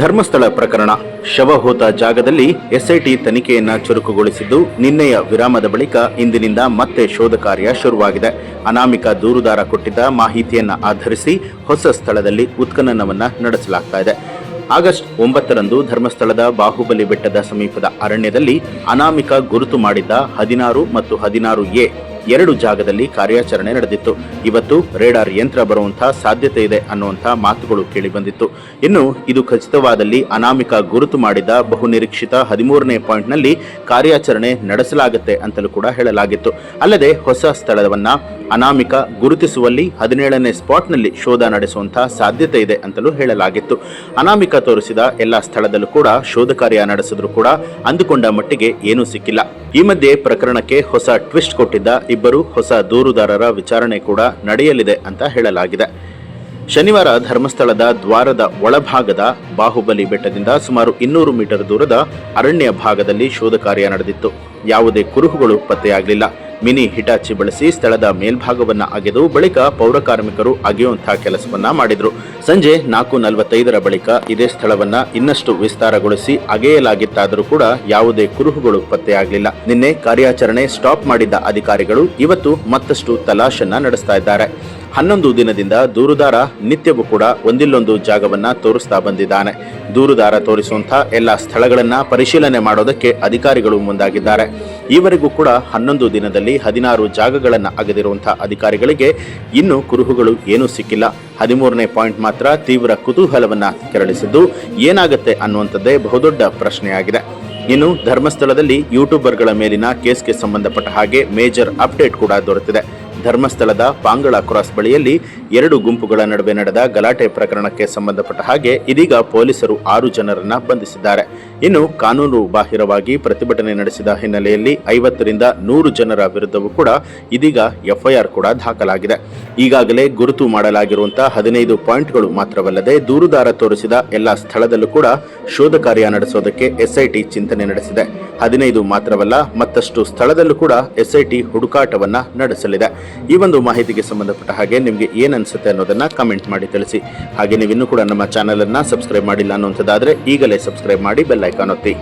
ಧರ್ಮಸ್ಥಳ ಪ್ರಕರಣ ಶವ ಹೋತ ಜಾಗದಲ್ಲಿ ಎಸ್ಐಟಿ ತನಿಖೆಯನ್ನ ಚುರುಕುಗೊಳಿಸಿದ್ದು, ನಿನ್ನೆಯ ವಿರಾಮದ ಬಳಿಕ ಇಂದಿನಿಂದ ಮತ್ತೆ ಶೋಧ ಕಾರ್ಯ ಶುರುವಾಗಿದೆ. ಅನಾಮಿಕ ದೂರುದಾರ ಕೊಟ್ಟಿದ್ದ ಮಾಹಿತಿಯನ್ನ ಆಧರಿಸಿ ಹೊಸ ಸ್ಥಳದಲ್ಲಿ ಉತ್ಖನನವನ್ನ ನಡೆಸಲಾಗ್ತಾ ಇದೆ. ಆಗಸ್ಟ್ ಒಂಬತ್ತರಂದು ಧರ್ಮಸ್ಥಳದ ಬಾಹುಬಲಿ ಬೆಟ್ಟದ ಸಮೀಪದ ಅರಣ್ಯದಲ್ಲಿ ಅನಾಮಿಕ ಗುರುತು ಮಾಡಿದ್ದ ಹದಿನಾರು ಮತ್ತು ಹದಿನಾರು ಎ ಎರಡು ಜಾಗದಲ್ಲಿ ಕಾರ್ಯಾಚರಣೆ ನಡೆದಿತ್ತು. ಇವತ್ತು ರೇಡಾರ್ ಯಂತ್ರ ಬರುವಂತಹ ಸಾಧ್ಯತೆ ಇದೆ ಅನ್ನುವಂತಹ ಮಾತುಗಳು ಕೇಳಿಬಂದಿತ್ತು. ಇನ್ನು ಇದು ಖಚಿತವಾದಲ್ಲಿ ಅನಾಮಿಕ ಗುರುತು ಮಾಡಿದ ಬಹುನಿರೀಕ್ಷಿತ ಹದಿಮೂರನೇ ಪಾಯಿಂಟ್ನಲ್ಲಿ ಕಾರ್ಯಾಚರಣೆ ನಡೆಸಲಾಗುತ್ತೆ ಅಂತಲೂ ಕೂಡ ಹೇಳಲಾಗಿತ್ತು. ಅಲ್ಲದೆ ಹೊಸ ಸ್ಥಳವನ್ನ ಅನಾಮಿಕ ಗುರುತಿಸುವಲ್ಲಿ ಹದಿನೇಳನೇ ಸ್ಪಾಟ್ನಲ್ಲಿ ಶೋಧ ನಡೆಸುವಂತಹ ಸಾಧ್ಯತೆ ಇದೆ ಅಂತಲೂ ಹೇಳಲಾಗಿತ್ತು. ಅನಾಮಿಕ ತೋರಿಸಿದ ಎಲ್ಲ ಸ್ಥಳದಲ್ಲೂ ಕೂಡ ಶೋಧ ಕಾರ್ಯ ನಡೆಸಿದ್ರು ಕೂಡ ಅಂದುಕೊಂಡ ಮಟ್ಟಿಗೆ ಏನೂ ಸಿಕ್ಕಿಲ್ಲ. ಈ ಮಧ್ಯೆ ಪ್ರಕರಣಕ್ಕೆ ಹೊಸ ಟ್ವಿಸ್ಟ್ ಕೊಟ್ಟಿದ್ದ ಇಬ್ಬರು ಹೊಸ ದೂರುದಾರರ ವಿಚಾರಣೆ ಕೂಡ ನಡೆಯಲಿದೆ ಅಂತ ಹೇಳಲಾಗಿದೆ. ಶನಿವಾರ ಧರ್ಮಸ್ಥಳದ ದ್ವಾರದ ಒಳಭಾಗದ ಬಾಹುಬಲಿ ಬೆಟ್ಟದಿಂದ ಸುಮಾರು ಇನ್ನೂರು ಮೀಟರ್ ದೂರದ ಅರಣ್ಯ ಭಾಗದಲ್ಲಿ ಶೋಧ ಕಾರ್ಯ ನಡೆದಿತ್ತು. ಯಾವುದೇ ಕುರುಹುಗಳು ಪತ್ತೆಯಾಗಲಿಲ್ಲ. ಮಿನಿ ಹಿಟಾಚಿ ಬಳಸಿ ಸ್ಥಳದ ಮೇಲ್ಭಾಗವನ್ನು ಅಗೆದು ಬಳಿಕ ಪೌರ ಕಾರ್ಮಿಕರು ಅಗೆಯುವಂತಹ ಕೆಲಸವನ್ನ ಮಾಡಿದರು. ಸಂಜೆ ನಾಲ್ಕು ನಲವತ್ತೈದರ ಬಳಿಕ ಇದೇ ಸ್ಥಳವನ್ನ ಇನ್ನಷ್ಟು ವಿಸ್ತಾರಗೊಳಿಸಿ ಅಗೆಯಲಾಗಿತ್ತಾದರೂ ಕೂಡ ಯಾವುದೇ ಕುರುಹುಗಳು ಪತ್ತೆಯಾಗಲಿಲ್ಲ. ನಿನ್ನೆ ಕಾರ್ಯಾಚರಣೆ ಸ್ಟಾಪ್ ಮಾಡಿದ್ದ ಅಧಿಕಾರಿಗಳು ಇವತ್ತು ಮತ್ತಷ್ಟು ತಲಾಶನ್ನ ನಡೆಸ್ತಾ ಇದ್ದಾರೆ. ಹನ್ನೊಂದು ದಿನದಿಂದ ದೂರುದಾರ ನಿತ್ಯವೂ ಕೂಡ ಒಂದಿಲ್ಲೊಂದು ಜಾಗವನ್ನ ತೋರಿಸ್ತಾ ಬಂದಿದ್ದಾನೆ. ದೂರುದಾರ ತೋರಿಸುವಂತಹ ಎಲ್ಲ ಸ್ಥಳಗಳನ್ನ ಪರಿಶೀಲನೆ ಮಾಡೋದಕ್ಕೆ ಅಧಿಕಾರಿಗಳು ಮುಂದಾಗಿದ್ದಾರೆ. ಈವರೆಗೂ ಕೂಡ ಹನ್ನೊಂದು ದಿನದಲ್ಲಿ ಹದಿನಾರು ಜಾಗಗಳನ್ನು ಅಗೆದಿರುವಂತಹ ಅಧಿಕಾರಿಗಳಿಗೆ ಇನ್ನೂ ಕುರುಹುಗಳು ಏನೂ ಸಿಕ್ಕಿಲ್ಲ. ಹದಿಮೂರನೇ ಪಾಯಿಂಟ್ ಮಾತ್ರ ತೀವ್ರ ಕುತೂಹಲವನ್ನ ಕೆರಳಿಸಿದ್ದು ಏನಾಗುತ್ತೆ ಅನ್ನುವಂಥದ್ದೇ ಬಹುದೊಡ್ಡ ಪ್ರಶ್ನೆಯಾಗಿದೆ. ಇನ್ನು ಧರ್ಮಸ್ಥಳದಲ್ಲಿ ಯೂಟ್ಯೂಬರ್ಗಳ ಮೇಲಿನ ಕೇಸ್ಗೆ ಸಂಬಂಧಪಟ್ಟ ಹಾಗೆ ಮೇಜರ್ ಅಪ್ಡೇಟ್ ಕೂಡ ದೊರೆತಿದೆ. ಧರ್ಮಸ್ಥಳದ ಪಾಂಗಳ ಕ್ರಾಸ್ ಬಳಿಯಲ್ಲಿ ಎರಡು ಗುಂಪುಗಳ ನಡುವೆ ನಡೆದ ಗಲಾಟೆ ಪ್ರಕರಣಕ್ಕೆ ಸಂಬಂಧಪಟ್ಟ ಹಾಗೆ ಇದೀಗ ಪೊಲೀಸರು ಆರು ಜನರನ್ನ ಬಂಧಿಸಿದ್ದಾರೆ. ಇನ್ನು ಕಾನೂನು ಬಾಹಿರವಾಗಿ ಪ್ರತಿಭಟನೆ ನಡೆಸಿದ ಹಿನ್ನೆಲೆಯಲ್ಲಿ ಐವತ್ತರಿಂದ ನೂರು ಜನರ ವಿರುದ್ಧವೂ ಕೂಡ ಇದೀಗ ಎಫ್ಐಆರ್ ಕೂಡ ದಾಖಲಾಗಿದೆ. ಈಗಾಗಲೇ ಗುರುತು ಮಾಡಲಾಗಿರುವಂತಹ ಹದಿನೈದು ಪಾಯಿಂಟ್ಗಳು ಮಾತ್ರವಲ್ಲದೆ ದೂರುದಾರ ತೋರಿಸಿದ ಎಲ್ಲ ಸ್ಥಳದಲ್ಲೂ ಕೂಡ ಶೋಧ ಕಾರ್ಯ ನಡೆಸೋದಕ್ಕೆ ಎಸ್ಐಟಿ ಚಿಂತನೆ ನಡೆಸಿದೆ. ಹದಿನೈದು ಮಾತ್ರವಲ್ಲ, ಮತ್ತಷ್ಟು ಸ್ಥಳದಲ್ಲೂ ಕೂಡ ಎಸ್ಐಟಿ ಹುಡುಕಾಟವನ್ನ ನಡೆಸಲಿದೆ. ಈ ಒಂದು ಮಾಹಿತಿಗೆ ಸಂಬಂಧಪಟ್ಟ ಹಾಗೆ ನಿಮಗೆ ಏನ್ ಅನ್ಸುತ್ತೆ ಅನ್ನೋದನ್ನ ಕಮೆಂಟ್ ಮಾಡಿ ತಿಳಿಸಿ. ಹಾಗೆ ನೀವು ಇನ್ನೂ ಕೂಡ ನಮ್ಮ ಚಾನೆಲ್ ಅನ್ನ ಸಬ್ಸ್ಕ್ರೈಬ್ ಮಾಡಿಲ್ಲ ಅನ್ನುವಂಥದ್ದಾದ್ರೆ ಈಗಲೇ ಸಬ್ಸ್ಕ್ರೈಬ್ ಮಾಡಿ ಬೆಲ್ ಐಕಾನ್ ಒತ್ತಿ.